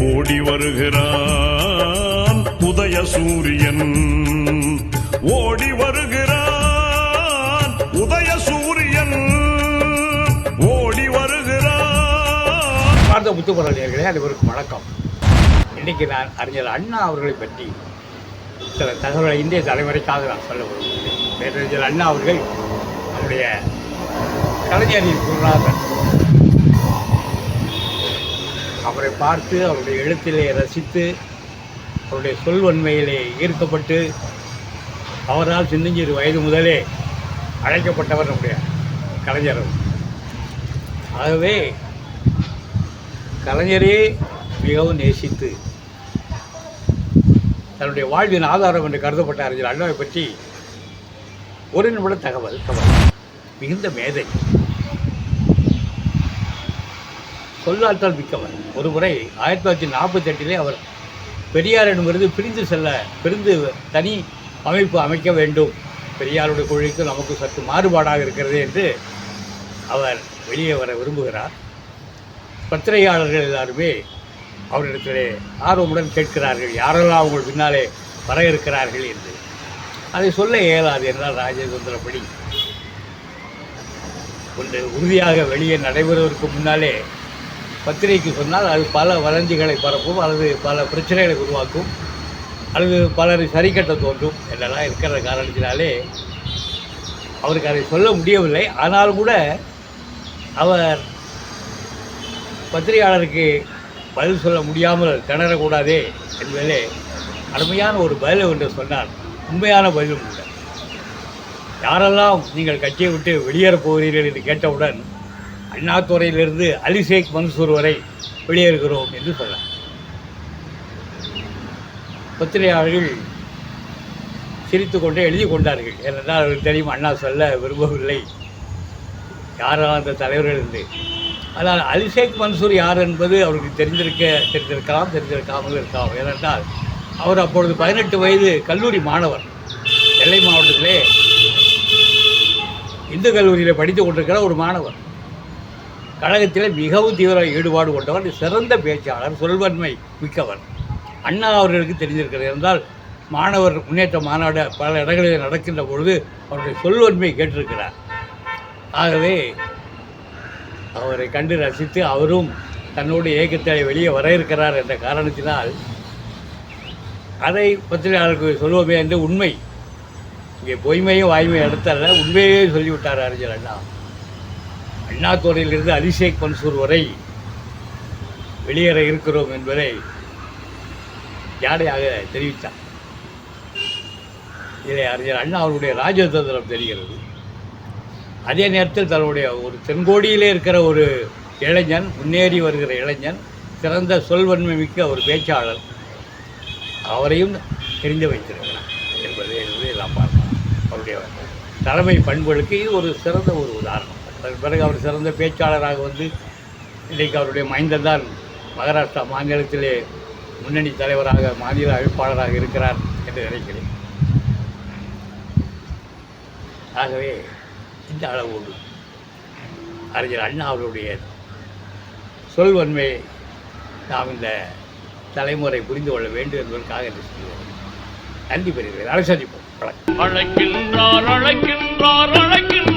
ஓடி வருகிறான். உதய சூரியன் ஓடி வருகிறான். உதய சூரியன் ஓடி வருகிறான். பார்த்த முத்துக்குரலியர்களே அனைவருக்கும் வணக்கம். இன்னைக்கு நான் அறிஞர் அண்ணா அவர்களை பற்றி சில தகவலை இந்திய தலைமுறைக்காக நான் சொல்ல விரும்புகிறேன். பேரறிஞர் அண்ணா அவர்கள் நம்முடைய கலைஞரின் குருநாதன் அவரை பார்த்து அவருடைய எழுத்திலே ரசித்து அவருடைய சொல்வன்மையிலே ஈர்க்கப்பட்டு அவரால் சின்னஞ்சிறு வயது முதலே அழைக்கப்பட்டவர் நம்முடைய கலைஞர் ஆகவே கலைஞரே மிகவும் நேசித்து தன்னுடைய வாழ்வின் ஆதாரம் என்று கருதப்பட்ட அறிஞர் அண்ணாவை பற்றி ஒரு நிமிட தகவல் தகவல். மிகுந்த மேதை. சொல்லாற்றல் மிக்கவர். ஒரு முறை ஆயிரத்தி தொள்ளாயிரத்தி நாற்பத்தெட்டிலே அவர் பெரியார் பிரிந்து செல்ல பிரிந்து தனி அமைப்பு அமைக்க வேண்டும். பெரியாருடைய கொள்கைக்கு நமக்கு சற்று மாறுபாடாக இருக்கிறது என்று அவர் வெளியே வர விரும்புகிறார். பத்திரிகையாளர்கள் எல்லாருமே அவரிடத்திலே ஆர்வமுடன் கேட்கிறார்கள் யாரெல்லாம் அவங்க பின்னாலே வர இருக்கிறார்கள்? என்று. அதை சொல்ல இயலாது என்றால் ராஜேந்திரபடி. ஒன்று உறுதியாக வெளியே நடைபெறுவதற்கு முன்னாலே பத்திரிகைக்கு சொன்னால் அது பல வதந்திகளை பரப்பும் அல்லது பல பிரச்சனைகளை உருவாக்கும் அல்லது பலர் சரி கட்ட தோன்றும் என்றெல்லாம் இருக்கிற காரணத்தினாலே அவருக்கு அதை சொல்ல முடியவில்லை. ஆனாலும் கூட அவர் பத்திரிகையாளருக்கு பதில் சொல்ல முடியாமல் திணறக்கூடாதே என்பதிலே அருமையான ஒரு பதில் ஒன்று சொன்னார் உண்மையான பதிலும் கூட. யாரெல்லாம் நீங்கள் கட்சியை விட்டு வெளியேறப் போகிறீர்கள் என்று கேட்டவுடன் அண்ணாதுறையிலிருந்து அலிஷேக் மன்சூர் வரை வெளியேறுகிறோம் என்று சொல்கிறார் பத்திரிகையாளர்கள் சிரித்துக்கொண்டே எழுதி கொண்டார்கள். ஏனென்றால் அவருக்கு தெரியும் அண்ணா சொல்ல விரும்பவில்லை. யாரால் அந்த தலைவர்கள் இருந்து ஆனால் அலிஷேக் மன்சூர் யார் என்பது அவருக்கு தெரிந்திருக்க தெரிந்திருக்கலாம் தெரிந்திருக்காமல் இருக்கலாம். ஏனென்றால் அவர் அப்பொழுது பதினெட்டு வயது கல்லூரி மாணவர். நெல்லை மாவட்டத்திலே இந்து கல்லூரியில் படித்து கொண்டிருக்கிற ஒரு மாணவர். கழகத்தில் மிகவும் தீவிர ஈடுபாடு கொண்டவர் சிறந்த பேச்சாளர் சொல்வன்மை மிக்கவர் அண்ணா அவர்களுக்கு தெரிஞ்சிருக்கிறது என்றால் மாணவர் முன்னேற்ற மாநாடு பல இடங்களில் நடக்கின்ற பொழுது அவருடைய சொல்வன்மை கேட்டிருக்கிறார். ஆகவே அவரை கண்டு ரசித்து அவரும் தன்னோடு இயக்கத்தை வெளியே வர இருக்கிறார் என்ற காரணத்தினால் அதை பத்திரிகையாளருக்கு சொல்வோமே என்று உண்மை இங்கே பொய்மையும் வாய்மையும் அடுத்தல்ல உண்மையே சொல்லிவிட்டார் அறிஞர் அண்ணா. அண்ணாதுறையிலிருந்து அபிஷேக் மன்சூர் வரை வெளியேற இருக்கிறோம் என்பதை யாரையாக தெரிவித்தார். இதை அறிஞர் அண்ணா அவருடைய ராஜதந்திரம் தெரிகிறது. அதே நேரத்தில் தன்னுடைய ஒரு தென்கோடியிலே இருக்கிற ஒரு இளைஞன் முன்னேறி வருகிற இளைஞன் சிறந்த சொல்வன்மை மிக்க ஒரு பேச்சாளர் அவரையும் தெரிந்து வைத்திருக்கிறார் என்பதை என்பதை எல்லாம் பார்க்கலாம். அவருடைய தலைமை பண்புகளுக்கு இது ஒரு சிறந்த ஒரு உதாரணம். அதன் பிறகு அவர் சிறந்த பேச்சாளராக வந்து இன்றைக்கு அவருடைய மைந்தன் தான் மகாராஷ்டிரா மாநிலத்திலே முன்னணி தலைவராக மாநில அழைப்பாளராக இருக்கிறார் என்று நினைக்கிறேன். ஆகவே இந்த அளவோடு அறிஞர் அண்ணா அவருடைய சொல்வன்மையை நாம் இந்த தலைமுறை புரிந்து கொள்ள வேண்டும் என்பதற்காக என்று சொல்கிறேன். நன்றி பெறுகிறேன். அதை சந்திப்போம். அழைக்கின்றார் அழைக்கின்றார்.